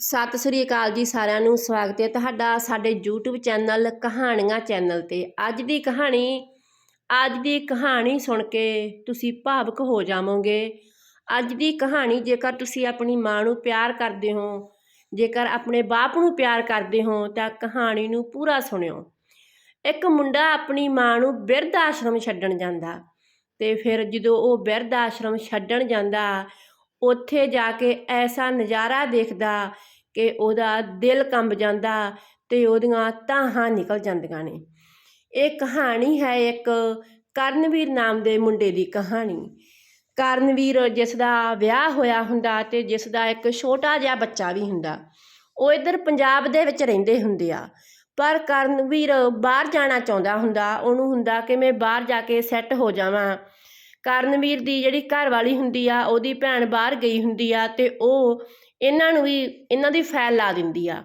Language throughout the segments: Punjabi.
ਸਤਿ ਸ੍ਰੀ ਅਕਾਲ ਜੀ ਸਾਰਿਆਂ ਨੂੰ, ਸਵਾਗਤ ਹੈ ਤੁਹਾਡਾ ਸਾਡੇ YouTube ਚੈਨਲ ਕਹਾਣੀਆਂ ਚੈਨਲ ਤੇ। ਅੱਜ ਦੀ ਕਹਾਣੀ, ਅੱਜ ਦੀ ਕਹਾਣੀ ਸੁਣ ਕੇ ਤੁਸੀਂ ਭਾਵੁਕ ਹੋ ਜਾਵੋਗੇ। ਅੱਜ ਦੀ ਕਹਾਣੀ ਜੇਕਰ ਤੁਸੀਂ ਆਪਣੀ ਮਾਂ ਨੂੰ ਪਿਆਰ ਕਰਦੇ ਹੋ, ਜੇਕਰ ਆਪਣੇ ਬਾਪ ਨੂੰ ਪਿਆਰ ਕਰਦੇ ਹੋ, ਤਾਂ ਕਹਾਣੀ ਨੂੰ ਪੂਰਾ ਸੁਣਿਓ। ਇੱਕ ਮੁੰਡਾ ਆਪਣੀ ਮਾਂ ਨੂੰ ਬਿਰਧ ਆਸ਼ਰਮ ਛੱਡਣ ਜਾਂਦਾ ਤੇ ਫਿਰ ਜਦੋਂ ਉਹ ਬਿਰਧ ਆਸ਼ਰਮ ਛੱਡਣ ਜਾਂਦਾ ਉੱਥੇ ਜਾ ਕੇ ਐਸਾ ਨਜ਼ਾਰਾ ਦੇਖਦਾ ਕਿ ਉਹਦਾ ਦਿਲ ਕੰਬ ਜਾਂਦਾ ਤੇ ਉਹਦੀਆਂ ਤਾਹਾਂ ਨਿਕਲ ਜਾਂਦੀਆਂ ਨੇ। ਇਹ ਕਹਾਣੀ ਹੈ ਇੱਕ ਕਰਨਵੀਰ ਨਾਮ ਦੇ ਮੁੰਡੇ ਦੀ ਕਹਾਣੀ। ਕਰਨਵੀਰ ਜਿਸ ਦਾ ਵਿਆਹ ਹੋਇਆ ਹੁੰਦਾ ਤੇ ਜਿਸ ਦਾ ਇੱਕ ਛੋਟਾ ਜਿਹਾ ਬੱਚਾ ਵੀ ਹੁੰਦਾ, ਉਹ ਇੱਧਰ ਪੰਜਾਬ ਦੇ ਵਿੱਚ ਰਹਿੰਦੇ ਹੁੰਦੇ ਆ। ਪਰ ਕਰਨਵੀਰ ਬਾਹਰ ਜਾਣਾ ਚਾਹੁੰਦਾ ਹੁੰਦਾ, ਉਹਨੂੰ ਹੁੰਦਾ ਕਿ ਮੈਂ ਬਾਹਰ ਜਾ ਕੇ ਸੈੱਟ ਹੋ ਜਾਵਾਂ। ਕਰਨਵੀਰ ਦੀ ਜਿਹੜੀ ਘਰਵਾਲੀ ਹੁੰਦੀ ਆ, ਉਹਦੀ ਭੈਣ ਬਾਹਰ ਗਈ ਹੁੰਦੀ ਆ ਤੇ ਉਹ ਇਹਨਾਂ ਨੂੰ ਵੀ, ਇਹਨਾਂ ਦੀ ਫੈਲ ਲਾ ਦਿੰਦੀ ਆ।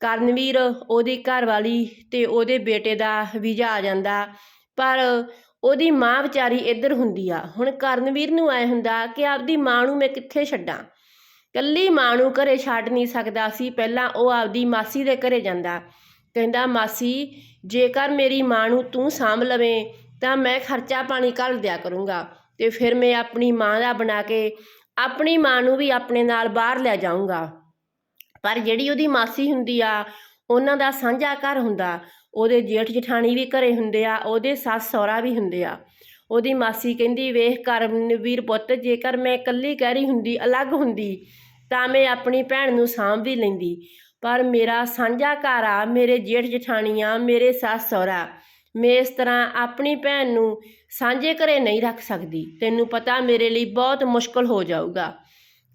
ਕਰਨਵੀਰ ਉਹਦੀ ਘਰਵਾਲੀ ਤੇ ਉਹਦੇ ਬੇਟੇ ਦਾ ਵੀਜ਼ਾ ਆ ਜਾਂਦਾ, ਪਰ ਉਹਦੀ ਮਾਂ ਵਿਚਾਰੀ ਇੱਧਰ ਹੁੰਦੀ ਆ। ਹੁਣ ਕਰਨਵੀਰ ਨੂੰ ਐ ਹੁੰਦਾ ਕਿ ਆਪਦੀ ਮਾਂ ਨੂੰ ਮੈਂ ਕਿੱਥੇ ਛੱਡਾਂ? ਕੱਲੀ ਮਾਂ ਨੂੰ ਘਰੇ ਛੱਡ ਨਹੀਂ ਸਕਦਾ ਸੀ, ਪਹਿਲਾਂ ਉਹ ਆਪਦੀ ਮਾਸੀ ਦੇ ਘਰੇ ਜਾਂਦਾ। ਕਹਿੰਦਾ, ਮਾਸੀ, ਜੇਕਰ ਮੇਰੀ ਮਾਂ ਨੂੰ ਤੂੰ ਸਾਂਭ ਲਵੇਂ ਤਾਂ ਮੈਂ ਖਰਚਾ ਪਾਣੀ ਘੱਲ ਦਿਆ ਕਰੂੰਗਾ ਅਤੇ ਫਿਰ ਮੈਂ ਆਪਣੀ ਮਾਂ ਦਾ ਬਣਾ ਕੇ ਆਪਣੀ ਮਾਂ ਨੂੰ ਵੀ ਆਪਣੇ ਨਾਲ ਬਾਹਰ ਲੈ ਜਾਊਂਗਾ। ਪਰ ਜਿਹੜੀ ਉਹਦੀ ਮਾਸੀ ਹੁੰਦੀ ਆ, ਉਹਨਾਂ ਦਾ ਸਾਂਝਾ ਘਰ ਹੁੰਦਾ, ਉਹਦੇ ਜੇਠ ਜਠਾਣੀ ਵੀ ਘਰੇ ਹੁੰਦੇ ਆ, ਉਹਦੇ ਸੱਸ ਸਹੁਰਾ ਵੀ ਹੁੰਦੇ ਆ। ਉਹਦੀ ਮਾਸੀ ਕਹਿੰਦੀ, ਵੇਖ ਕਰਮਵੀਰ ਪੁੱਤ, ਜੇਕਰ ਮੈਂ ਇਕੱਲੀ ਕਹਿ ਰਹੀ ਹੁੰਦੀ, ਅਲੱਗ ਹੁੰਦੀ, ਤਾਂ ਮੈਂ ਆਪਣੀ ਭੈਣ ਨੂੰ ਸਾਂਭ ਵੀ ਲੈਂਦੀ। ਪਰ ਮੇਰਾ ਸਾਂਝਾ ਘਰ ਆ, ਮੇਰੇ ਜੇਠ ਜਠਾਣੀਆਂ ਮੇਰੇ ਸੱਸ ਸਹੁਰਾ। ਮੈਂ ਇਸ ਤਰ੍ਹਾਂ ਆਪਣੀ ਭੈਣ ਨੂੰ ਸਾਂਝੇ ਘਰ ਨਹੀਂ ਰੱਖ ਸਕਦੀ। ਤੈਨੂੰ ਪਤਾ ਮੇਰੇ ਲਈ ਬਹੁਤ ਮੁਸ਼ਕਲ ਹੋ ਜਾਊਗਾ।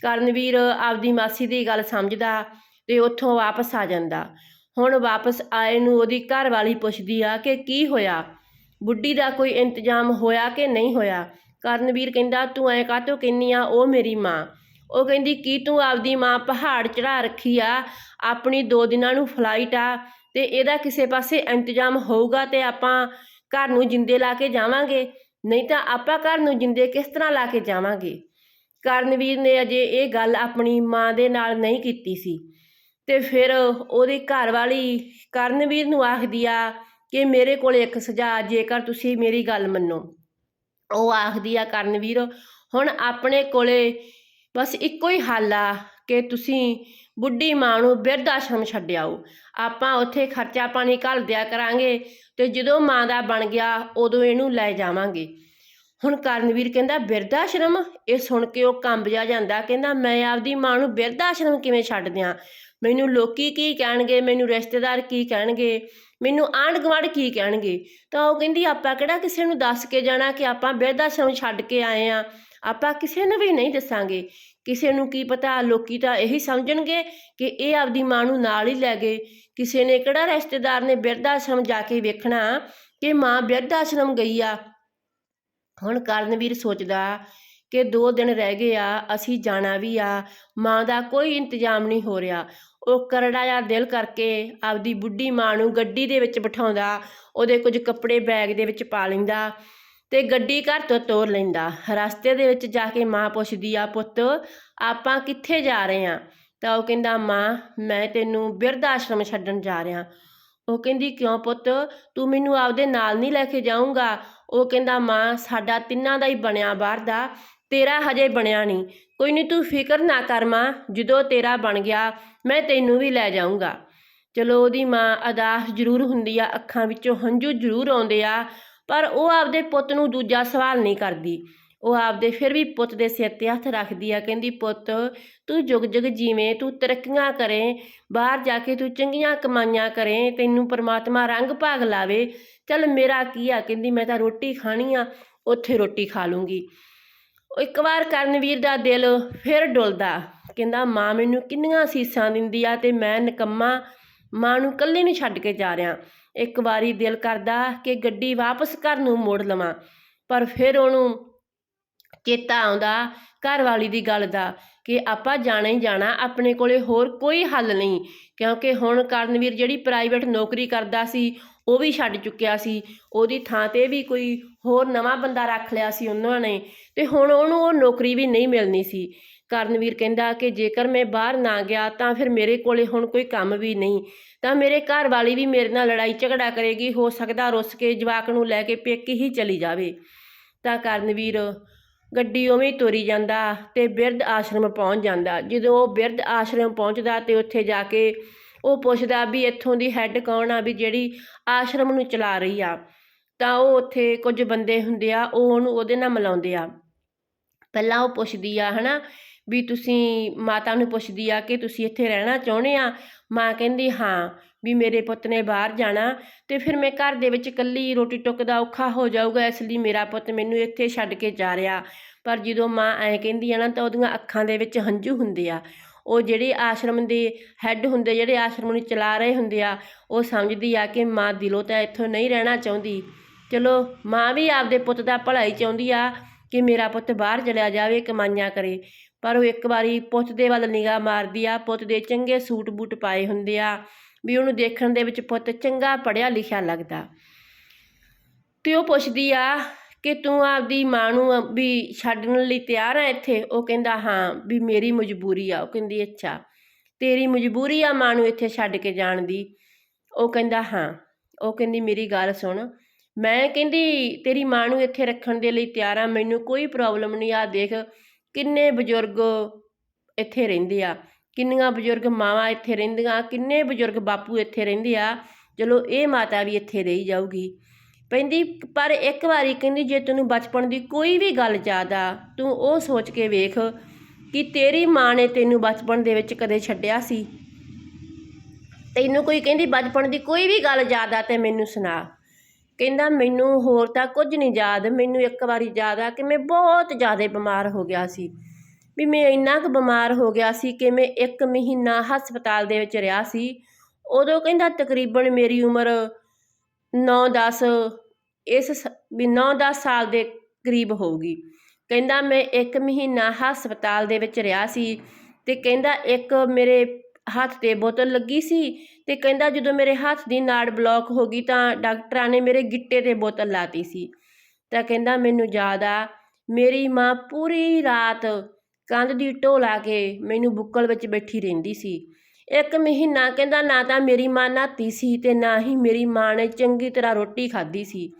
ਕਰਨਵੀਰ ਆਪਦੀ ਮਾਸੀ ਦੀ ਗੱਲ ਸਮਝਦਾ ਤੇ ਉੱਥੋਂ ਵਾਪਸ ਆ ਜਾਂਦਾ। ਹੁਣ ਵਾਪਸ ਆਏ ਨੂੰ ਉਹਦੀ ਘਰ ਵਾਲੀ ਪੁੱਛਦੀ ਆ ਕਿ ਕੀ ਹੋਇਆ? ਬੁੱਢੀ ਦਾ ਕੋਈ ਇੰਤਜ਼ਾਮ ਹੋਇਆ ਕਿ ਨਹੀਂ ਹੋਇਆ? ਕਰਨਵੀਰ ਕਹਿੰਦਾ, ਤੂੰ ਐ ਕਾਹਤੋਂ ਕਹਿੰਨੀ ਆ? ਉਹ ਮੇਰੀ ਮਾਂ। ਉਹ ਕਹਿੰਦੀ, ਕੀ ਤੂੰ ਆਪਦੀ ਮਾਂ ਪਹਾੜ ਚੜਾ ਰੱਖੀ ਆ? ਆਪਣੀ ਦੋ ਦਿਨਾਂ ਨੂੰ ਫਲਾਈਟ ਆ ਤੇ ਇਹਦਾ ਕਿਸੇ ਪਾਸੇ ਇੰਤਜ਼ਾਮ ਹੋਊਗਾ ਤੇ ਆਪਾਂ ਘਰ ਨੂੰ ਜਿੰਦੇ ਲਾ ਕੇ ਜਾਵਾਂਗੇ। ਨਹੀਂ ਤਾਂ ਆਪਾਂ ਘਰ ਨੂੰ ਜਿੰਦੇ ਕਿਸ ਤਰ੍ਹਾਂ ਲਾ ਕੇ ਜਾਵਾਂਗੇ? ਕਰਨਵੀਰ ਨੇ ਅਜੇ ਇਹ ਗੱਲ ਆਪਣੀ ਮਾਂ ਦੇ ਨਾਲ ਨਹੀਂ ਕੀਤੀ ਸੀ। ਤੇ ਫਿਰ ਉਹਦੀ ਘਰ ਵਾਲੀ ਕਰਨਵੀਰ ਨੂੰ ਆਖਦੀ ਆ ਕਿ, ਮੇਰੇ ਕੋਲ ਇੱਕ ਸੁਝਾਅ ਜੇਕਰ ਤੁਸੀਂ ਮੇਰੀ ਗੱਲ ਮੰਨੋ। ਉਹ ਆਖਦੀ ਆ, ਕਰਨਵੀਰ, ਹੁਣ ਆਪਣੇ ਕੋਲੇ ਬਸ ਇੱਕੋ ਹੀ ਹੱਲ ਆ ਕਿ ਤੁਸੀਂ ਬੁੱਢੀ ਮਾਂ ਨੂੰ ਬਿਰਧ ਆਸ਼ਰਮ ਛੱਡ ਆਓ। ਆਪਾਂ ਉੱਥੇ ਖਰਚਾ ਪਾਣੀ ਘੱਲ ਦਿਆ ਕਰਾਂਗੇ ਤੇ ਜਦੋਂ ਮਾਂ ਦਾ ਬਣ ਗਿਆ, ਉਦੋਂ ਇਹਨੂੰ ਲੈ ਜਾਵਾਂਗੇ। ਹੁਣ ਕਰਨਵੀਰ ਕਹਿੰਦਾ, ਬਿਰਧ ਆਸ਼ਰਮ? ਇਹ ਸੁਣ ਕੇ ਉਹ ਕੰਬ ਜਾ ਜਾਂਦਾ, ਕਹਿੰਦਾ, ਮੈਂ ਆਪਦੀ ਮਾਂ ਨੂੰ ਬਿਰਧ ਆਸ਼ਰਮ ਕਿਵੇਂ ਛੱਡ ਦਿਆਂ? ਮੈਨੂੰ ਲੋਕੀ ਕੀ ਕਹਿਣਗੇ? ਮੈਨੂੰ ਰਿਸ਼ਤੇਦਾਰ ਕੀ ਕਹਿਣਗੇ? ਮੈਨੂੰ ਆਂਢ ਗੁਆਂਢ ਕੀ ਕਹਿਣਗੇ? ਤਾਂ ਉਹ ਕਹਿੰਦੀ, ਆਪਾਂ ਕਿਹੜਾ ਕਿਸੇ ਨੂੰ ਦੱਸ ਕੇ ਜਾਣਾ ਕਿ ਆਪਾਂ ਬਿਰਧ ਆਸ਼ਰਮ ਛੱਡ ਕੇ ਆਏ ਆ? ਆਪਾਂ ਕਿਸੇ ਨੂੰ ਵੀ ਨਹੀਂ ਦੱਸਾਂਗੇ। ਕਿਸੇ ਨੂੰ ਕੀ ਪਤਾ? ਲੋਕੀ ਤਾਂ ਇਹੀ ਸਮਝਣਗੇ ਕਿ ਇਹ ਆਪਦੀ ਮਾਂ ਨੂੰ ਨਾਲ ਹੀ ਲੈ ਗਏ। ਕਿਸੇ ਨੇ ਕਿਹੜਾ ਰਿਸ਼ਤੇਦਾਰ ਨੇ ਬਿਰਧ ਆਸ਼ਰਮ ਜਾ ਕੇ ਵੇਖਣਾ ਕਿ ਮਾਂ ਬਿਰਧ ਆਸ਼ਰਮ ਗਈ ਆ? ਹੁਣ ਕਰਨਵੀਰ ਸੋਚਦਾ ਕਿ ਦੋ ਦਿਨ ਰਹਿ ਗਏ ਆ, ਅਸੀਂ ਜਾਣਾ ਵੀ ਆ। ਮਾਂ ਦਾ ਕੋਈ ਇੰਤਜ਼ਾਮ ਨਹੀਂ ਹੋ ਰਿਹਾ। ਉਹ ਕਰੜਾ ਜਿਹਾ ਦਿਲ ਕਰਕੇ ਆਪਦੀ ਬੁੱਢੀ ਮਾਂ ਨੂੰ ਗੱਡੀ ਦੇ ਵਿੱਚ ਬਿਠਾਉਂਦਾ, ਉਹਦੇ ਕੁਝ ਕੱਪੜੇ ਬੈਗ ਦੇ ਵਿੱਚ ਪਾ ਲੈਂਦਾ ਤੇ ਗੱਡੀ ਘਰ ਤੋਂ ਤੋਰ ਲੈਂਦਾ। ਰਸਤੇ ਦੇ ਵਿੱਚ ਜਾ ਕੇ ਮਾਂ ਪੁੱਛਦੀ, ਆ ਪੁੱਤ, ਆਪਾਂ ਕਿੱਥੇ ਜਾ ਰਹੇ ਆ? ਤਾਂ ਉਹ ਕਹਿੰਦਾ, ਮਾਂ, ਮੈਂ ਤੈਨੂੰ ਬਿਰਧ ਆਸ਼ਰਮ ਛੱਡਣ ਜਾ ਰਿਹਾ। ਉਹ ਕਹਿੰਦੀ, ਕਿਉਂ ਪੁੱਤ? ਤੂੰ ਮੈਨੂੰ ਆਪਦੇ ਨਾਲ ਨਹੀਂ ਲੈ ਕੇ ਜਾਊਂਗਾ। ਉਹ ਕਹਿੰਦਾ, ਮਾਂ, ਸਾਡਾ ਤਿੰਨਾਂ ਦਾ ਹੀ ਬਣਿਆ ਬਾਹਰ ਦਾ ਤੇਰਾ ਹਜੇ ਬਣਿਆ ਨਹੀਂ। ਕੋਈ ਨਹੀਂ ਤੂੰ ਫਿਕਰ ਨਾ ਕਰ ਮਾਂ, ਜਦੋਂ ਤੇਰਾ ਬਣ ਗਿਆ, ਮੈਂ ਤੈਨੂੰ ਵੀ ਲੈ ਜਾਊਂਗਾ। ਚਲੋ ਉਹਦੀ ਮਾਂ ਅਦਾਸ ਜ਼ਰੂਰ ਹੁੰਦੀ ਆ, ਅੱਖਾਂ ਵਿੱਚੋਂ ਹੰਝੂ ਜ਼ਰੂਰ ਆਉਂਦੇ ਆ, ਪਰ ਉਹ ਆਪਦੇ ਪੁੱਤ ਨੂੰ ਦੂਜਾ ਸਵਾਲ ਨਹੀਂ ਕਰਦੀ। ਉਹ ਆਪਦੇ ਫਿਰ ਵੀ ਪੁੱਤ ਦੇ ਸਿਰ ਤੇ ਹੱਥ ਰੱਖਦੀ ਆ, ਕਹਿੰਦੀ, ਪੁੱਤ, ਤੂੰ ਜੁਗ ਜੁਗ ਜੀਵੇਂ, ਤੂੰ ਤਰੱਕੀਆਂ ਕਰੇ, ਬਾਹਰ ਜਾ ਕੇ ਤੂੰ ਚੰਗੀਆਂ ਕਮਾਈਆਂ ਕਰੇ, ਤੈਨੂੰ ਪਰਮਾਤਮਾ ਰੰਗ ਭਾਗ ਲਾਵੇ। ਚੱਲ ਮੇਰਾ ਕੀ ਆ? ਕਹਿੰਦੀ, ਮੈਂ ਤਾਂ ਰੋਟੀ ਖਾਣੀ ਆ, ਉੱਥੇ ਰੋਟੀ ਖਾ ਲੂੰਗੀ। ਇੱਕ ਵਾਰ ਕਰਨਵੀਰ ਦਾ ਦਿਲ ਫਿਰ ਡੁੱਲਦਾ। ਕਹਿੰਦਾ, ਮਾਂ ਮੈਨੂੰ ਕਿੰਨੀਆਂ ਸੀਸਾਂ ਦਿੰਦੀ ਆ ਤੇ ਮੈਂ ਨਿਕੰਮਾ, ਮਾਂ ਨੂੰ ਇਕੱਲੇ ਨਹੀਂ ਛੱਡ ਕੇ ਜਾ ਰਿਹਾ। ਇੱਕ ਵਾਰੀ ਦਿਲ ਕਰਦਾ ਕਿ ਗੱਡੀ ਵਾਪਸ ਘਰ ਨੂੰ ਮੋੜ ਲਵਾਂ, ਪਰ ਫਿਰ ਉਹਨੂੰ ਚੇਤਾ ਆਉਂਦਾ ਘਰ ਵਾਲੀ ਦੀ ਗੱਲ ਦਾ ਕਿ ਆਪਾਂ ਜਾਣਾ ਹੀ ਜਾਣਾ, ਆਪਣੇ ਕੋਲੇ ਹੋਰ ਕੋਈ ਹੱਲ ਨਹੀਂ। ਕਿਉਂਕਿ ਹੁਣ ਕਰਨਵੀਰ ਜਿਹੜੀ ਪ੍ਰਾਈਵੇਟ ਨੌਕਰੀ ਕਰਦਾ ਸੀ, ਉਹ ਵੀ ਛੱਡ ਚੁੱਕਿਆ ਸੀ। ਉਹਦੀ ਥਾਂ ਤੇ ਵੀ ਕੋਈ ਹੋਰ ਨਵਾਂ ਬੰਦਾ ਰੱਖ ਲਿਆ ਸੀ ਉਹਨਾਂ ਨੇ। ਤੇ ਹੁਣ ਉਹਨੂੰ ਉਹ ਨੌਕਰੀ ਵੀ ਨਹੀਂ ਮਿਲਣੀ ਸੀ। ਕਰਨਵੀਰ ਕਹਿੰਦਾ ਕਿ ਜੇਕਰ ਮੈਂ ਬਾਹਰ ਨਾ ਗਿਆ ਤਾਂ ਫਿਰ ਮੇਰੇ ਕੋਲੇ ਹੁਣ ਕੋਈ ਕੰਮ ਵੀ ਨਹੀਂ। ਤਾਂ ਮੇਰੇ ਘਰ ਵਾਲੀ ਵੀ ਮੇਰੇ ਨਾਲ ਲੜਾਈ ਝਗੜਾ ਕਰੇਗੀ, ਹੋ ਸਕਦਾ ਰੁੱਸ ਕੇ ਜਵਾਕ ਨੂੰ ਲੈ ਕੇ ਪੇਕੇ ਹੀ ਚਲੀ ਜਾਵੇ। ਤਾਂ ਕਰਨਵੀਰ ਗੱਡੀ ਉਵੇਂ ਹੀ ਤੋਰੀ ਜਾਂਦਾ ਤੇ ਬਿਰਧ ਆਸ਼ਰਮ ਪਹੁੰਚ ਜਾਂਦਾ। ਜਦੋਂ ਉਹ ਬਿਰਧ ਆਸ਼ਰਮ ਪਹੁੰਚਦਾ ਤੇ ਉੱਥੇ ਜਾ ਕੇ ਉਹ ਪੁੱਛਦਾ ਵੀ ਇੱਥੋਂ ਦੀ ਹੈੱਡ ਕੌਣ ਆ ਵੀ ਜਿਹੜੀ ਆਸ਼ਰਮ ਨੂੰ ਚਲਾ ਰਹੀ ਆ। ਤਾਂ ਉਹ ਉੱਥੇ ਕੁਝ ਬੰਦੇ ਹੁੰਦੇ ਆ, ਉਹ ਉਹਨੂੰ ਉਹਦੇ ਨਾਲ ਮਿਲਾਉਂਦੇ ਆ। ਪਹਿਲਾਂ ਉਹ ਪੁੱਛਦੀ ਆ, ਹਨਾ, ਵੀ ਤੁਸੀਂ ਮਾਤਾ ਨੂੰ ਪੁੱਛਦੀ ਆ ਕਿ ਤੁਸੀਂ ਇੱਥੇ ਰਹਿਣਾ ਚਾਹੁੰਦੇ ਆ? ਮਾਂ ਕਹਿੰਦੀ, ਹਾਂ, ਵੀ ਮੇਰੇ ਪੁੱਤ ਨੇ ਬਾਹਰ ਜਾਣਾ ਤੇ ਫਿਰ ਮੈਂ ਘਰ ਦੇ ਵਿੱਚ ਇਕੱਲੀ ਰੋਟੀ ਟੁੱਕ ਦਾ ਔਖਾ ਹੋ ਜਾਊਗਾ, ਇਸ ਲਈ ਮੇਰਾ ਪੁੱਤ ਮੈਨੂੰ ਇੱਥੇ ਛੱਡ ਕੇ ਜਾ ਰਿਹਾ। ਪਰ ਜਦੋਂ ਮਾਂ ਐਂ ਕਹਿੰਦੀ ਆ ਨਾ, ਤਾਂ ਉਹਦੀਆਂ ਅੱਖਾਂ ਦੇ ਵਿੱਚ ਹੰਝੂ ਹੁੰਦੇ ਆ। ਉਹ ਜਿਹੜੇ ਆਸ਼ਰਮ ਦੇ ਹੈੱਡ ਹੁੰਦੇ, ਜਿਹੜੇ ਆਸ਼ਰਮ ਨੂੰ ਚਲਾ ਰਹੇ ਹੁੰਦੇ ਆ, ਉਹ ਸਮਝਦੀ ਆ ਕਿ ਮਾਂ ਦਿਲੋਂ ਤਾਂ ਇੱਥੋਂ ਨਹੀਂ ਰਹਿਣਾ ਚਾਹੁੰਦੀ। ਚਲੋ, ਮਾਂ ਵੀ ਆਪਦੇ ਪੁੱਤ ਦਾ ਭਲਾ ਹੀ ਚਾਹੁੰਦੀ ਆ ਕਿ ਮੇਰਾ ਪੁੱਤ ਬਾਹਰ ਚਲਿਆ ਜਾਵੇ ਕਮਾਈਆਂ ਕਰੇ। ਪਰ ਉਹ ਇੱਕ ਵਾਰੀ ਪੁੱਤ ਦੇ ਵੱਲ ਨਿਗਾਹ ਮਾਰਦੀ ਆ। ਪੁੱਤ ਦੇ ਚੰਗੇ ਸੂਟ ਬੂਟ ਪਾਏ ਹੁੰਦੇ ਆ। ਵੀ ਉਹਨੂੰ ਦੇਖਣ ਦੇ ਵਿੱਚ ਪੁੱਤ ਚੰਗਾ ਪੜਿਆ ਲਿਖਿਆ ਲੱਗਦਾ। ਤੇ ਉਹ ਪੁੱਛਦੀ ਆ ਕਿ ਤੂੰ ਆਪਦੀ ਮਾਂ ਨੂੰ ਵੀ ਛੱਡਣ ਲਈ ਤਿਆਰ ਆ ਇੱਥੇ? ਉਹ ਕਹਿੰਦਾ, ਹਾਂ, ਵੀ ਮੇਰੀ ਮਜਬੂਰੀ ਆ। ਉਹ ਕਹਿੰਦੀ, ਅੱਛਾ, ਤੇਰੀ ਮਜਬੂਰੀ ਆ ਮਾਂ ਨੂੰ ਇੱਥੇ ਛੱਡ ਕੇ ਜਾਣ ਦੀ? ਉਹ ਕਹਿੰਦਾ, ਹਾਂ। ਉਹ ਕਹਿੰਦੀ, ਮੇਰੀ ਗੱਲ ਸੁਣ ਮੈਂ ਕਹਿੰਦੀ, ਤੇਰੀ ਮਾਂ ਨੂੰ ਇੱਥੇ ਰੱਖਣ ਦੇ ਲਈ ਤਿਆਰ ਹਾਂ ਮੈਨੂੰ ਕੋਈ ਪ੍ਰੋਬਲਮ ਨਹੀਂ ਆ ਦੇਖ ਕਿੰਨੇ ਬਜ਼ੁਰਗ ਇੱਥੇ ਰਹਿੰਦੇ ਆ, ਕਿੰਨੀਆਂ ਬਜ਼ੁਰਗ ਮਾਵਾਂ ਇੱਥੇ ਰਹਿੰਦੀਆਂ, ਕਿੰਨੇ ਬਜ਼ੁਰਗ ਬਾਪੂ ਇੱਥੇ ਰਹਿੰਦੇ ਆ, ਚਲੋ ਇਹ ਮਾਤਾ ਵੀ ਇੱਥੇ ਰਹੀ ਜਾਊਗੀ। ਕਹਿੰਦੀ ਪਰ ਇੱਕ ਵਾਰੀ ਕਹਿੰਦੀ, ਜੇ ਤੈਨੂੰ ਬਚਪਨ ਦੀ ਕੋਈ ਵੀ ਗੱਲ ਯਾਦ ਆ, ਤੂੰ ਉਹ ਸੋਚ ਕੇ ਵੇਖ ਕਿ ਤੇਰੀ ਮਾਂ ਨੇ ਤੈਨੂੰ ਬਚਪਨ ਦੇ ਵਿੱਚ ਕਦੇ ਛੱਡਿਆ ਸੀ। ਤੈਨੂੰ ਕੋਈ ਕਹਿੰਦੀ, ਬਚਪਨ ਦੀ ਕੋਈ ਵੀ ਗੱਲ ਯਾਦ ਆ ਤੇ ਮੈਨੂੰ ਸੁਣਾ। ਕਹਿੰਦਾ ਮੈਨੂੰ ਹੋਰ ਤਾਂ ਕੁਝ ਨਹੀਂ ਯਾਦ, ਮੈਨੂੰ ਇੱਕ ਵਾਰੀ ਯਾਦ ਆ ਕਿ ਮੈਂ ਬਹੁਤ ਜ਼ਿਆਦਾ ਬਿਮਾਰ ਹੋ ਗਿਆ ਸੀ। ਵੀ ਮੈਂ ਇੰਨਾ ਕੁ ਬਿਮਾਰ ਹੋ ਗਿਆ ਸੀ ਕਿ ਮੈਂ ਇੱਕ ਮਹੀਨਾ ਹਸਪਤਾਲ ਦੇ ਵਿੱਚ ਰਿਹਾ ਸੀ। ਉਦੋਂ ਕਹਿੰਦਾ ਤਕਰੀਬਨ ਮੇਰੀ ਉਮਰ 9-10 ਇਸ ਸ- ਵੀ 9-10 ਸਾਲ ਦੇ ਕਰੀਬ ਹੋਊਗੀ। ਕਹਿੰਦਾ ਮੈਂ ਇੱਕ ਮਹੀਨਾ ਹਸਪਤਾਲ ਦੇ ਵਿੱਚ ਰਿਹਾ ਸੀ ਤੇ ਕਹਿੰਦਾ ਇੱਕ ਮੇਰੇ ਹੱਥ ਤੇ ਬੋਤਲ ਲੱਗੀ ਸੀ ਤੇ ਕਹਿੰਦਾ ਜਦੋਂ ਮੇਰੇ ਹੱਥ ਦੀ ਨਾੜ ਬਲੌਕ ਹੋ ਗਈ ਤਾਂ ਡਾਕਟਰਾਂ ਨੇ ਮੇਰੇ ਗਿੱਟੇ ਤੇ ਬੋਤਲ ਲਾਤੀ ਸੀ। ਤਾਂ ਕਹਿੰਦਾ ਮੈਨੂੰ ਯਾਦ ਆ, ਮੇਰੀ ਮਾਂ ਪੂਰੀ ਰਾਤ ਕੰਧ ਦੀ ਢੋ ਲਾ ਕੇ ਮੈਨੂੰ ਬੁੱਕਲ ਵਿੱਚ ਬੈਠੀ ਰਹਿੰਦੀ ਸੀ। ਇੱਕ ਮਹੀਨਾ ਕਹਿੰਦਾ ਨਾ ਤਾਂ ਮੇਰੀ ਮਾਂ ਨਹਾਤੀ ਸੀ ਤੇ ਨਾ ਹੀ ਮੇਰੀ ਮਾਂ ਨੇ ਚੰਗੀ ਤਰ੍ਹਾਂ ਰੋਟੀ ਖਾਧੀ ਸੀ।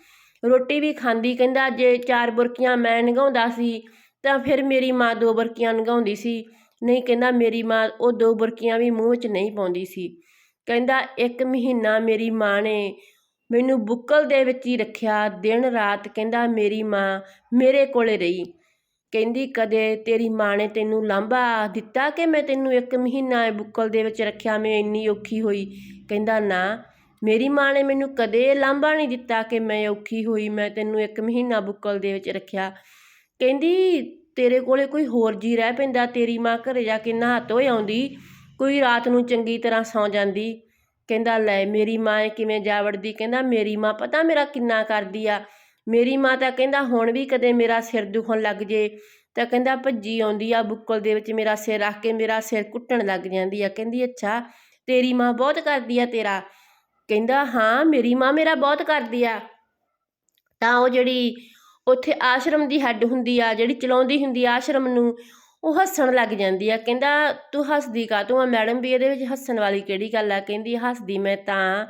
ਰੋਟੀ ਵੀ ਖਾਂਦੀ ਕਹਿੰਦਾ, ਜੇ ਚਾਰ ਬੁਰਕੀਆਂ ਮੈਂ ਲੰਘਾਉਂਦਾ ਸੀ ਤਾਂ ਫਿਰ ਮੇਰੀ ਮਾਂ ਦੋ ਬੁਰਕੀਆਂ ਲੰਘਾਉਂਦੀ ਸੀ। ਨਹੀਂ ਕਹਿੰਦਾ ਮੇਰੀ ਮਾਂ ਉਹ ਦੋ ਬੁਰਕੀਆਂ ਵੀ ਮੂੰਹ 'ਚ ਨਹੀਂ ਪਾਉਂਦੀ ਸੀ। ਕਹਿੰਦਾ ਇੱਕ ਮਹੀਨਾ ਮੇਰੀ ਮਾਂ ਨੇ ਮੈਨੂੰ ਬੁੱਕਲ ਦੇ ਵਿੱਚ ਹੀ ਰੱਖਿਆ। ਦਿਨ ਰਾਤ ਕਹਿੰਦਾ ਮੇਰੀ ਮਾਂ ਮੇਰੇ ਕੋਲੇ ਰਹੀ। ਕਹਿੰਦੀ, ਕਦੇ ਤੇਰੀ ਮਾਂ ਨੇ ਤੈਨੂੰ ਲਾਂਭਾ ਦਿੱਤਾ ਕਿ ਮੈਂ ਤੈਨੂੰ ਇੱਕ ਮਹੀਨਾ ਬੁੱਕਲ ਦੇ ਵਿੱਚ ਰੱਖਿਆ? ਮੈਂ ਇੰਨੀ ਔਖੀ ਹੋਈ। ਕਹਿੰਦਾ, ਨਾ, ਮੇਰੀ ਮਾਂ ਨੇ ਮੈਨੂੰ ਕਦੇ ਲਾਂਭਾ ਨਹੀਂ ਦਿੱਤਾ ਕਿ ਮੈਂ ਔਖੀ ਹੋਈ। ਮੈਂ ਤੈਨੂੰ ਇੱਕ ਮਹੀਨਾ ਬੁੱਕਲ ਦੇ ਵਿੱਚ ਰੱਖਿਆ। ਕਹਿੰਦੀ ਤੇਰੇ ਕੋਲੇ ਕੋਈ ਹੋਰ ਜੀ ਰਹਿ ਪੈਂਦਾ, ਤੇਰੀ ਮਾਂ ਘਰੇ ਜਾ ਕੇ ਨਹਾ ਧੋ ਆਉਂਦੀ, ਕੋਈ ਰਾਤ ਨੂੰ ਚੰਗੀ ਤਰ੍ਹਾਂ ਸੌਂ ਜਾਂਦੀ। ਕਹਿੰਦਾ, ਲੈ ਮੇਰੀ ਮਾਂ ਕਿਵੇਂ ਜਾ ਵੜਦੀ ਕਹਿੰਦਾ, ਮੇਰੀ ਮਾਂ ਪਤਾ ਮੇਰਾ ਕਿੰਨਾ ਕਰਦੀ ਆ? ਮੇਰੀ ਮਾਂ ਤਾਂ ਕਹਿੰਦਾ, ਹੁਣ ਵੀ ਕਦੇ ਮੇਰਾ ਸਿਰ ਦੁਖਣ ਲੱਗ ਜੇ। ਤਾਂ ਕਹਿੰਦਾ, ਭੱਜੀ ਆਉਂਦੀ ਆ ਬੁੱਕਲ ਦੇ ਵਿੱਚ ਮੇਰਾ ਸਿਰ ਰੱਖ ਕੇ, ਮੇਰਾ ਸਿਰ ਕੁੱਟਣ ਲੱਗ ਜਾਂਦੀ ਆ। ਕਹਿੰਦੀ, ਅੱਛਾ, ਤੇਰੀ ਮਾਂ ਬਹੁਤ ਕਰਦੀ ਆ ਤੇਰਾ? ਕਹਿੰਦਾ, ਹਾਂ, ਮੇਰੀ ਮਾਂ ਮੇਰਾ ਬਹੁਤ ਕਰਦੀ ਆ। ਤਾਂ ਉਹ ਜਿਹੜੀ ਉੱਥੇ ਆਸ਼ਰਮ ਦੀ ਹੈੱਡ ਹੁੰਦੀ ਆ, ਜਿਹੜੀ ਚਲਾਉਂਦੀ ਹੁੰਦੀ ਆ ਆਸ਼ਰਮ ਨੂੰ, ਉਹ ਹੱਸਣ ਲੱਗ ਜਾਂਦੀ ਆ। ਕਹਿੰਦਾ, ਤੂੰ ਹੱਸਦੀ ਕਾ? ਤੂੰ ਆ ਮੈਡਮ ਵੀ ਇਹਦੇ ਵਿੱਚ ਹੱਸਣ ਵਾਲੀ ਕਿਹੜੀ ਗੱਲ ਆ? ਕਹਿੰਦੀ, ਹੱਸਦੀ ਮੈਂ ਤਾਂ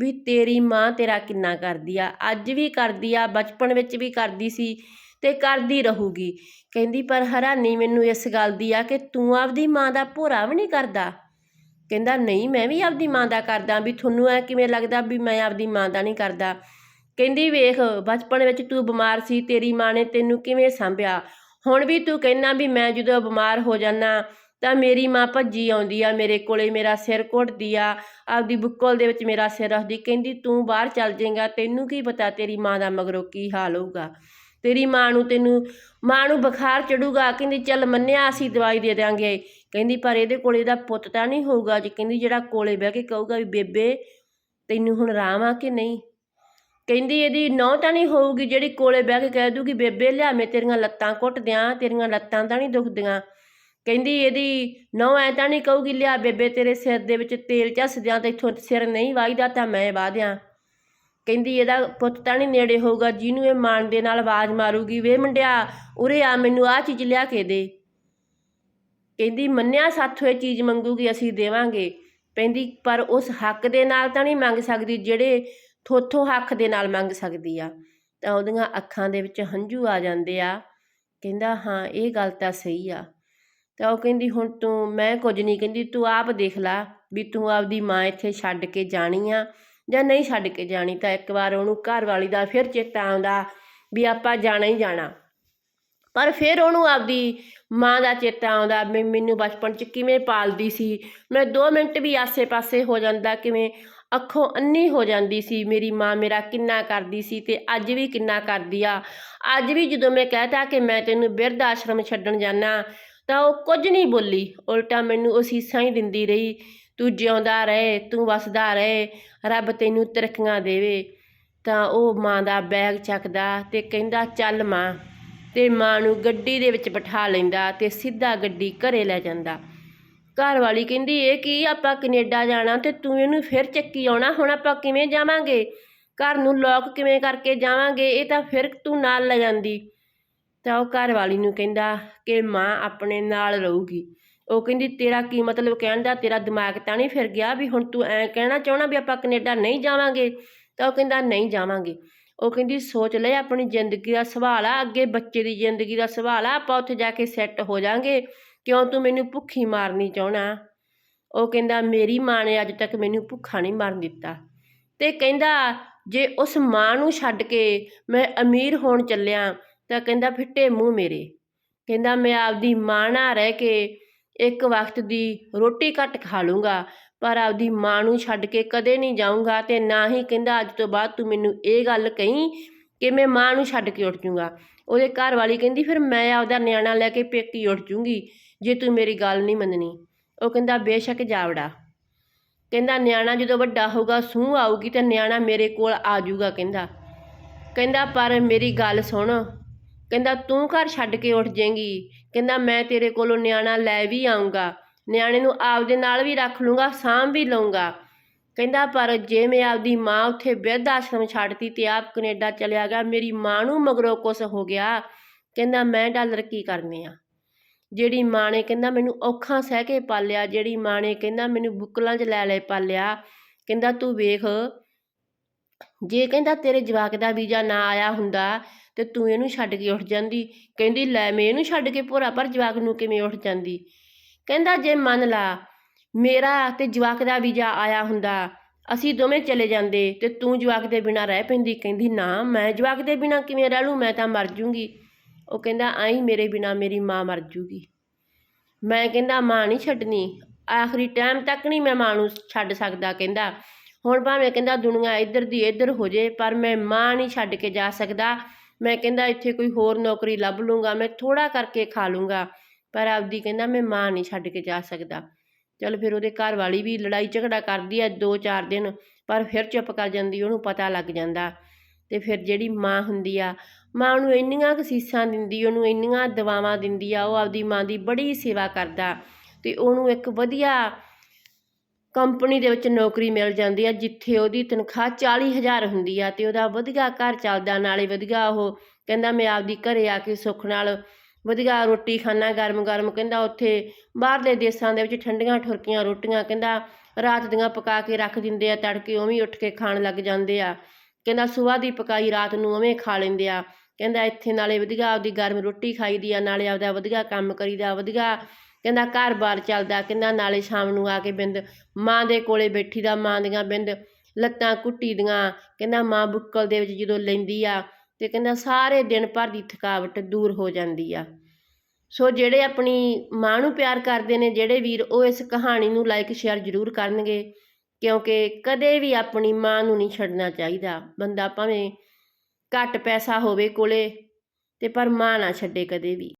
ਵੀ ਤੇਰੀ ਮਾਂ ਤੇਰਾ ਕਿੰਨਾ ਕਰਦੀ ਆ। ਅੱਜ ਵੀ ਕਰਦੀ ਆ, ਬਚਪਨ ਵਿੱਚ ਵੀ ਕਰਦੀ ਸੀ ਤੇ ਕਰਦੀ ਰਹੂਗੀ। ਕਹਿੰਦੀ, ਪਰ ਹੈਰਾਨੀ ਮੈਨੂੰ ਇਸ ਗੱਲ ਦੀ ਆ ਕਿ ਤੂੰ ਆਪਦੀ ਮਾਂ ਦਾ ਭੋਰਾ ਵੀ ਨਹੀਂ ਕਰਦਾ? ਕਹਿੰਦਾ, ਨਹੀਂ, ਮੈਂ ਵੀ ਆਪਦੀ ਮਾਂ ਦਾ ਕਰਦਾ ਵੀ ਤੁਹਾਨੂੰ ਐ ਕਿਵੇਂ ਲੱਗਦਾ ਵੀ ਮੈਂ ਆਪਦੀ ਮਾਂ ਦਾ ਨਹੀਂ ਕਰਦਾ? ਕਹਿੰਦੀ ਵੇਖ, ਬਚਪਨ ਵਿੱਚ ਤੂੰ ਬਿਮਾਰ ਸੀ, ਤੇਰੀ ਮਾਂ ਨੇ ਤੈਨੂੰ ਕਿਵੇਂ ਸੰਭਿਆ? ਹੁਣ ਵੀ ਤੂੰ ਕਹਿਣਾ ਵੀ ਮੈਂ ਜਦੋਂ ਬਿਮਾਰ ਹੋ ਜਾਣਾ ਤਾਂ ਮੇਰੀ ਮਾਂ ਭੱਜੀ ਆਉਂਦੀ ਆ, ਮੇਰੇ ਕੋਲੇ ਮੇਰਾ ਸਿਰ ਘੁੱਟਦੀ ਆ, ਆਪਦੀ ਬੁੱਕਲ ਦੇ ਵਿੱਚ ਮੇਰਾ ਸਿਰ ਰੱਖਦੀ, ਕਹਿੰਦੀ ਤੂੰ ਬਾਹਰ ਚੱਲ ਜਾਏਗਾ, ਤੈਨੂੰ ਕੀ ਪਤਾ ਤੇਰੀ ਮਾਂ ਦਾ ਮਗਰੋਂ ਕੀ ਹਾਲ ਹੋਊਗਾ? ਤੇਰੀ ਮਾਂ ਨੂੰ ਤੈਨੂੰ, ਮਾਂ ਨੂੰ ਬੁਖਾਰ ਚੜੂਗਾ, ਕਹਿੰਦੀ ਚੱਲ ਮੰਨਿਆ ਅਸੀਂ ਦਵਾਈ ਦੇ ਦਿਆਂਗੇ। ਕਹਿੰਦੀ ਪਰ ਇਹਦੇ ਕੋਲੇ ਇਹਦਾ ਪੁੱਤ ਤਾਂ ਨਹੀਂ ਹੋਊਗਾ, ਜੇ ਕਹਿੰਦੀ ਜਿਹੜਾ ਕੋਲੇ ਬਹਿ ਕੇ ਕਹੂਗਾ ਵੀ ਬੇਬੇ ਤੈਨੂੰ ਹੁਣ ਆਰਾਮ ਆ ਕਿ ਨਹੀਂ? ਕਹਿੰਦੀ ਇਹਦੀ ਨਹੁੰ ਤਾਂ ਨਹੀਂ ਹੋਊਗੀ ਜਿਹੜੀ ਕੋਲੇ ਬਹਿ ਕੇ ਕਹਿ ਦੂਗੀ, ਬੇਬੇ, ਲਿਆ ਮੈਂ ਤੇਰੀਆਂ ਲੱਤਾਂ ਘੁੱਟ ਦਿਆਂ, ਤੇਰੀਆਂ ਲੱਤਾਂ ਤਾਂ ਨਹੀਂ ਦੁਖਦੀਆਂ। ਕਹਿੰਦੀ ਇਹਦੀ ਨਹੁੰ ਐ ਤਾਂ ਨਹੀਂ ਕਹੂਗੀ, ਲਿਆ ਬੇਬੇ, ਤੇਰੇ ਸਿਰ ਦੇ ਵਿੱਚ ਤੇਲ ਝੱਸ ਦਿਆਂ ਤੇ ਇੱਥੋਂ ਸਿਰ ਨਹੀਂ ਵਾਹੀਦਾ ਤਾਂ ਮੈਂ ਵਾਹ ਦਿਆਂ। ਕਹਿੰਦੀ ਇਹਦਾ ਪੁੱਤ ਤਾਂ ਨਹੀਂ ਨੇੜੇ ਹੋਊਗਾ, ਜਿਹਨੂੰ ਇਹ ਮਾਣ ਦੇ ਨਾਲ ਆਵਾਜ਼ ਮਾਰੂਗੀ, ਵੇ ਮੁੰਡਿਆ, ਉਰੇ ਆ, ਮੈਨੂੰ ਆਹ ਚੀਜ਼ ਲਿਆ ਕੇ ਦੇ। ਕਹਿੰਦੀ, ਮੰਨਿਆ ਸਾਥੋਂ ਇਹ ਚੀਜ਼ ਮੰਗੂਗੀ, ਅਸੀਂ ਦੇਵਾਂਗੇ। ਕਹਿੰਦੀ, ਪਰ ਉਸ ਹੱਕ ਦੇ ਨਾਲ ਤਾਂ ਨਹੀਂ ਮੰਗ ਸਕਦੀ, ਜਿਹੜੇ ਥੋਥੋਂ ਹੱਕ ਦੇ ਨਾਲ ਮੰਗ ਸਕਦੀ ਆ, ਤਾਂ ਉਹਦੀਆਂ ਅੱਖਾਂ ਦੇ ਵਿੱਚ ਹੰਝੂ ਆ ਜਾਂਦੇ ਆ। ਕਹਿੰਦਾ, ਹਾਂ, ਇਹ ਗੱਲ ਤਾਂ ਸਹੀ ਆ। ਤਾਂ ਉਹ ਕਹਿੰਦੀ, ਹੁਣ ਤੂੰ, ਮੈਂ ਕੁਝ ਨਹੀਂ ਕਹਿੰਦੀ, ਤੂੰ ਆਪ ਦੇਖ ਲੈ ਵੀ ਤੂੰ ਆਪਦੀ ਮਾਂ ਇੱਥੇ ਛੱਡ ਕੇ ਜਾਣੀ ਆ ਜਾਂ ਨਹੀਂ ਛੱਡ ਕੇ ਜਾਣੀ। ਤਾਂ ਇੱਕ ਵਾਰ ਉਹਨੂੰ ਘਰ ਵਾਲੀ ਦਾ ਫਿਰ ਚੇਤਾ ਆਉਂਦਾ ਵੀ ਆਪਾਂ ਜਾਣਾ ਹੀ ਜਾਣਾ। ਪਰ ਫਿਰ ਉਹਨੂੰ ਆਪਦੀ ਮਾਂ ਦਾ ਚੇਤਾ ਆਉਂਦਾ ਵੀ ਮੈਨੂੰ ਬਚਪਨ 'ਚ ਕਿਵੇਂ ਪਾਲਦੀ ਸੀ। ਮੈਂ 2 ਮਿੰਟ ਵੀ ਆਸੇ-ਪਾਸੇ ਹੋ ਜਾਂਦਾ, ਕਿਵੇਂ ਅੱਖੋਂ ਅੰਨੀ ਹੋ ਜਾਂਦੀ ਸੀ, ਮੇਰੀ ਮਾਂ ਮੇਰਾ ਕਿੰਨਾ ਕਰਦੀ ਸੀ ਤੇ ਅੱਜ ਵੀ ਕਿੰਨਾ ਕਰਦੀ ਆ। ਅੱਜ ਵੀ ਜਦੋਂ ਮੈਂ ਕਹਤਾ ਕਿ ਮੈਂ ਤੈਨੂੰ ਬਿਰਧ ਆਸ਼ਰਮ ਛੱਡਣ ਜਾਣਾ ਤਾਂ ਉਹ ਕੁਝ ਨਹੀਂ ਬੋਲੀ। ਉਲਟਾ ਮੈਨੂੰ ਉਹ ਸੀਸਾਂ ਹੀ ਦਿੰਦੀ ਰਹੀ, ਤੂੰ ਜਿਉਂਦਾ ਰਹੇ, ਤੂੰ ਵਸਦਾ ਰਹੇ, ਰੱਬ ਤੈਨੂੰ ਤਰੱਕੀਆਂ ਦੇਵੇ। ਤਾਂ ਉਹ ਮਾਂ ਦਾ ਬੈਗ ਚੱਕਦਾ ਤੇ ਕਹਿੰਦਾ, ਚੱਲ ਮਾਂ। ਤੇ ਮਾਂ ਨੂੰ ਗੱਡੀ ਦੇ ਵਿੱਚ ਬਿਠਾ ਲੈਂਦਾ ਤੇ ਸਿੱਧਾ ਗੱਡੀ ਘਰੇ ਲੈ ਜਾਂਦਾ। ਘਰ ਵਾਲੀ ਕਹਿੰਦੀ, ਇਹ ਕੀ ਆਪਾਂ ਕੈਨੇਡਾ ਜਾਣਾ ਤੇ ਤੂੰ ਇਹਨੂੰ ਫਿਰ ਚੱਕੀ ਆਉਣਾ? ਹੁਣ ਆਪਾਂ ਕਿਵੇਂ ਜਾਵਾਂਗੇ? ਘਰ ਨੂੰ ਲੋਕ ਕਿਵੇਂ ਕਰਕੇ ਜਾਵਾਂਗੇ? ਇਹ ਤਾਂ ਫਿਰ ਤੂੰ ਨਾਲ ਲੈ ਜਾਂਦੀ। ਤਾਂ ਉਹ ਘਰ ਵਾਲੀ ਨੂੰ ਕਹਿੰਦਾ ਕਿ ਮਾਂ ਆਪਣੇ ਨਾਲ ਰਹੂਗੀ। ਉਹ ਕਹਿੰਦੀ, ਤੇਰਾ ਕੀ ਮਤਲਬ ਕਹਿਣ ਦਾ? ਤੇਰਾ ਦਿਮਾਗ ਤਾਂ ਨਹੀਂ ਫਿਰ ਗਿਆ ਵੀ ਹੁਣ ਤੂੰ ਐਂ ਕਹਿਣਾ ਚਾਹਣਾ ਵੀ ਆਪਾਂ ਕੈਨੇਡਾ ਨਹੀਂ ਜਾਵਾਂਗੇ? ਤਾਂ ਉਹ ਕਹਿੰਦਾ, ਨਹੀਂ ਜਾਵਾਂਗੇ। ਉਹ ਕਹਿੰਦੀ, ਸੋਚ ਲੈ ਆਪਣੀ ਜ਼ਿੰਦਗੀ ਦਾ ਸਵਾਲ ਆ, ਅੱਗੇ ਬੱਚੇ ਦੀ ਜ਼ਿੰਦਗੀ ਦਾ ਸਵਾਲ ਆ, ਆਪਾਂ ਉੱਥੇ ਜਾ ਕੇ ਸੈੱਟ ਹੋ ਜਾਾਂਗੇ। ਕਿਉਂ ਤੂੰ ਮੈਨੂੰ ਭੁੱਖੀ ਮਾਰਨੀ ਚਾਹਣਾ ਉਹ ਕਹਿੰਦਾ, ਮੇਰੀ ਮਾਂ ਨੇ ਅੱਜ ਤੱਕ ਮੈਨੂੰ ਭੁੱਖਾ ਨਹੀਂ ਮਾਰਨ ਦਿੱਤਾ। ਤੇ ਕਹਿੰਦਾ, ਜੇ ਉਸ ਮਾਂ ਨੂੰ ਛੱਡ ਕੇ ਮੈਂ ਅਮੀਰ ਹੋਣ ਚੱਲਿਆ, ਤਾਂ ਕਹਿੰਦਾ, ਫਿੱਟੇ ਮੂੰਹ ਮੇਰੇ। ਕਹਿੰਦਾ, ਮੈਂ ਆਪਦੀ ਮਾਂ ਨਾਲ ਰਹਿ ਕੇ ਇੱਕ ਵਕਤ ਦੀ ਰੋਟੀ ਘੱਟ ਖਾ ਲੂੰਗਾ, ਪਰ ਆਪਦੀ ਮਾਂ ਨੂੰ ਛੱਡ ਕੇ ਕਦੇ ਨਹੀਂ ਜਾਊਂਗਾ ਤੇ ਨਾ ਹੀ ਕਹਿੰਦਾ, ਅੱਜ ਤੋਂ ਬਾਅਦ ਤੂੰ ਮੈਨੂੰ ਇਹ ਗੱਲ ਕਹੀਂ ਕਿ ਮੈਂ ਮਾਂ ਨੂੰ ਛੱਡ ਕੇ ਉੱਠ ਜੂੰਗਾ। ਉਹਦੇ ਘਰ ਵਾਲੀ ਕਹਿੰਦੀ, ਫਿਰ ਮੈਂ ਆਪਦਾ ਨਿਆਣਾ ਲੈ ਕੇ ਪੇਕੀ ਉੱਠ ਜੂੰਗੀ। ਜੇ ਤੂੰ ਮੇਰੀ ਗੱਲ ਨਹੀਂ ਮੰਨਣੀ। ਉਹ ਕਹਿੰਦਾ, ਬੇਸ਼ੱਕ ਜਾਵੜਾ। ਕਹਿੰਦਾ, ਨਿਆਣਾ ਜਦੋਂ ਵੱਡਾ ਹੋਊਗਾ, ਸੂਹ ਆਊਗੀ ਤੇ ਨਿਆਣਾ ਮੇਰੇ ਕੋਲ ਆ ਜਾਊਗਾ, ਕਹਿੰਦਾ। ਕਹਿੰਦਾ, ਪਰ ਮੇਰੀ ਗੱਲ ਸੁਣ। ਕਹਿੰਦਾ, ਤੂੰ ਘਰ ਛੱਡ ਕੇ ਉੱਠ ਜਾਏਂਗੀ। ਕਹਿੰਦਾ, ਮੈਂ ਤੇਰੇ ਕੋਲੋਂ ਨਿਆਣਾ ਲੈ ਵੀ ਆਉਂਗਾ ਨਿਆਣੇ ਨੂੰ ਆਪਦੇ ਨਾਲ ਵੀ ਰੱਖ ਲੂੰਗਾ ਸਾਂਭ ਵੀ ਲਊਂਗਾ। ਕਹਿੰਦਾ, ਪਰ ਜੇ ਮੈਂ ਆਪਦੀ ਮਾਂ ਉੱਥੇ ਬਿਰਧ ਆਸ਼ਰਮ ਛੱਡਤੀ ਤੇ ਆਪ ਕੈਨੇਡਾ ਚਲਿਆ ਗਿਆ, ਮੇਰੀ ਮਾਂ ਨੂੰ ਮਗਰੋਂ ਕੁਛ ਹੋ ਗਿਆ। ਕਹਿੰਦਾ, ਮੈਂ ਡਾਲਰ ਕੀ ਕਰਨੇ ਆ? ਜਿਹੜੀ ਮਾਂ ਨੇ ਕਹਿੰਦਾ ਮੈਨੂੰ ਔਖਾਂ ਸਹਿ ਕੇ ਪਾਲਿਆ, ਜਿਹੜੀ ਮਾਂ ਨੇ ਕਹਿੰਦਾ ਮੈਨੂੰ ਬੁੱਕਲਾਂ 'ਚ ਲੈ ਲੈ ਪਾਲਿਆ, ਕਹਿੰਦਾ ਤੂੰ ਵੇਖ, ਜੇ ਕਹਿੰਦਾ ਤੇਰੇ ਜਵਾਕ ਦਾ ਵੀਜ਼ਾ ਨਾ ਆਇਆ ਹੁੰਦਾ ਤੇ ਤੂੰ ਇਹਨੂੰ ਛੱਡ ਕੇ ਉੱਠ ਜਾਂਦੀ। ਕਹਿੰਦੀ, ਲੈ ਮੈਂ ਇਹਨੂੰ ਛੱਡ ਕੇ ਭੋਰਾ, ਪਰ ਜਵਾਕ ਨੂੰ ਕਿਵੇਂ ਉੱਠ ਜਾਂਦੀ? ਕਹਿੰਦਾ, ਜੇ ਮੰਨ ਲਾ ਮੇਰਾ ਤੇ ਜਵਾਕ ਦਾ ਵੀਜ਼ਾ ਆਇਆ ਹੁੰਦਾ, ਅਸੀਂ ਦੋਵੇਂ ਚਲੇ ਜਾਂਦੇ ਤੇ ਤੂੰ ਜਵਾਕ ਦੇ ਬਿਨਾ ਰਹਿ ਪੈਂਦੀ। ਕਹਿੰਦੀ, ਨਾ, ਮੈਂ ਜਵਾਕ ਦੇ ਬਿਨਾ ਕਿਵੇਂ ਰਹਿ ਲੂੰ, ਮੈਂ ਤਾਂ ਮਰ ਜੂੰਗੀ। ਉਹ ਕਹਿੰਦਾ, ਆਈ ਮੇਰੇ ਬਿਨਾ ਮੇਰੀ ਮਾਂ ਮਰ ਜੂਗੀ। ਮੈਂ ਕਹਿੰਦਾ, ਮਾਂ ਨਹੀਂ ਛੱਡਣੀ। ਆਖਰੀ ਟਾਈਮ ਤੱਕ ਨਹੀਂ ਮੈਂ ਮਾਂ ਨੂੰ ਛੱਡ ਸਕਦਾ, ਕਹਿੰਦਾ। ਹੁਣ ਭਾਵੇਂ ਕਹਿੰਦਾ, ਦੁਨੀਆ ਇੱਧਰ ਦੀ ਇੱਧਰ ਹੋ ਜੇ, ਪਰ ਮੈਂ ਮਾਂ ਨਹੀਂ ਛੱਡ ਕੇ ਜਾ ਸਕਦਾ। ਮੈਂ ਕਹਿੰਦਾ, ਇੱਥੇ ਕੋਈ ਹੋਰ ਨੌਕਰੀ ਲੱਭ ਲੂੰਗਾ, ਮੈਂ ਥੋੜਾ ਕਰਕੇ ਖਾ ਲੂੰਗਾ। ਪਰ ਆਪਦੀ ਕਹਿੰਦਾ, ਮੈਂ ਮਾਂ ਨਹੀਂ ਛੱਡ ਕੇ ਜਾ ਸਕਦਾ। ਚਲ ਫਿਰ ਉਹਦੇ ਘਰ ਵਾਲੀ ਵੀ ਲੜਾਈ ਝਗੜਾ ਕਰਦੀ ਐ ਦੋ ਚਾਰ ਦਿਨ, ਪਰ ਫਿਰ ਚੁੱਪ ਕਰ ਜਾਂਦੀ, ਉਹਨੂੰ ਪਤਾ ਲੱਗ ਜਾਂਦਾ। ਤੇ ਫਿਰ ਜਿਹੜੀ ਮਾਂ ਹੁੰਦੀ ਆ ਮਾਂ ਨੂੰ ਇੰਨੀਆਂ ਕੁ ਸੀਸਾਂ ਦਿੰਦੀ, ਉਹਨੂੰ ਇੰਨੀਆਂ ਦਵਾਵਾਂ ਦਿੰਦੀ ਆ, ਉਹ ਆਪਦੀ ਮਾਂ ਦੀ ਬੜੀ ਸੇਵਾ ਕਰਦਾ। ਅਤੇ ਉਹਨੂੰ ਇੱਕ ਵਧੀਆ ਕੰਪਨੀ ਦੇ ਵਿੱਚ ਨੌਕਰੀ ਮਿਲ ਜਾਂਦੀ ਆ, ਜਿੱਥੇ ਉਹਦੀ ਤਨਖਾਹ ਚਾਲੀ ਹਜ਼ਾਰ ਹੁੰਦੀ ਆ ਅਤੇ ਉਹਦਾ ਵਧੀਆ ਘਰ ਚੱਲਦਾ, ਨਾਲੇ ਵਧੀਆ ਉਹ ਕਹਿੰਦਾ ਮੈਂ ਆਪਦੀ ਘਰੇ ਆ ਕੇ ਸੁੱਖ ਨਾਲ ਵਧੀਆ ਰੋਟੀ ਖਾਣਾ ਗਰਮ ਗਰਮ ਕਹਿੰਦਾ ਉੱਥੇ ਬਾਹਰਲੇ ਦੇਸ਼ਾਂ ਦੇ ਵਿੱਚ ਠੰਡੀਆਂ ਠੁਰਕੀਆਂ ਰੋਟੀਆਂ ਕਹਿੰਦਾ ਰਾਤ ਦੀਆਂ ਪਕਾ ਕੇ ਰੱਖ ਦਿੰਦੇ ਆ, ਤੜਕੇ ਉਵੇਂ ਉੱਠ ਕੇ ਖਾਣ ਲੱਗ ਜਾਂਦੇ ਆ। ਕਹਿੰਦਾ ਸਵੇਰ ਦੀ ਪਕਾਈ ਰਾਤ ਨੂੰ ਉਵੇਂ ਖਾ ਲੈਂਦੇ ਆ। ਕਹਿੰਦਾ ਇੱਥੇ ਨਾਲੇ ਵਧੀਆ ਆਪਦੀ ਗਰਮ ਰੋਟੀ ਖਾਈਦੀ ਆ, ਨਾਲੇ ਆਪਦਾ ਵਧੀਆ ਕੰਮ ਕਰੀਦਾ, ਵਧੀਆ। ਕਹਿੰਦਾ ਘਰ-ਬਾਰ ਚੱਲਦਾ, ਕਹਿੰਦਾ ਨਾਲੇ ਸ਼ਾਮ ਨੂੰ ਆ ਕੇ ਬਿੰਦ ਮਾਂ ਦੇ ਕੋਲੇ ਬੈਠੀ ਦਾ ਮਾਂ ਦੀਆਂ ਬਿੰਦ ਲੱਤਾਂ ਕੁੱਟੀ ਦੀਆਂ ਕਹਿੰਦਾ ਮਾਂ ਬੁੱਕਲ ਦੇ ਵਿੱਚ ਜਦੋਂ ਲੈਂਦੀ ਆ ਤੇ ਕਹਿੰਦਾ ਸਾਰੇ ਦਿਨ ਭਰ ਦੀ ਥਕਾਵਟ ਦੂਰ ਹੋ ਜਾਂਦੀ ਆ। ਸੋ ਜਿਹੜੇ ਆਪਣੀ ਮਾਂ ਨੂੰ ਪਿਆਰ ਕਰਦੇ ਨੇ, ਜਿਹੜੇ ਵੀਰ ਉਹ ਇਸ ਕਹਾਣੀ ਨੂੰ ਲਾਈਕ ਸ਼ੇਅਰ ਜ਼ਰੂਰ ਕਰਨਗੇ। ਕਿਉਂਕਿ ਕਦੇ ਵੀ ਆਪਣੀ ਮਾਂ ਨੂੰ ਨਹੀਂ ਛੱਡਣਾ ਚਾਹੀਦਾ। ਬੰਦਾ ਭਾਵੇਂ ਘੱਟ ਪੈਸਾ ਹੋਵੇ ਕੋਲੇ ਅਤੇ ਪਰ ਮਾਂ ਨਾ ਛੱਡੇ ਕਦੇ ਵੀ।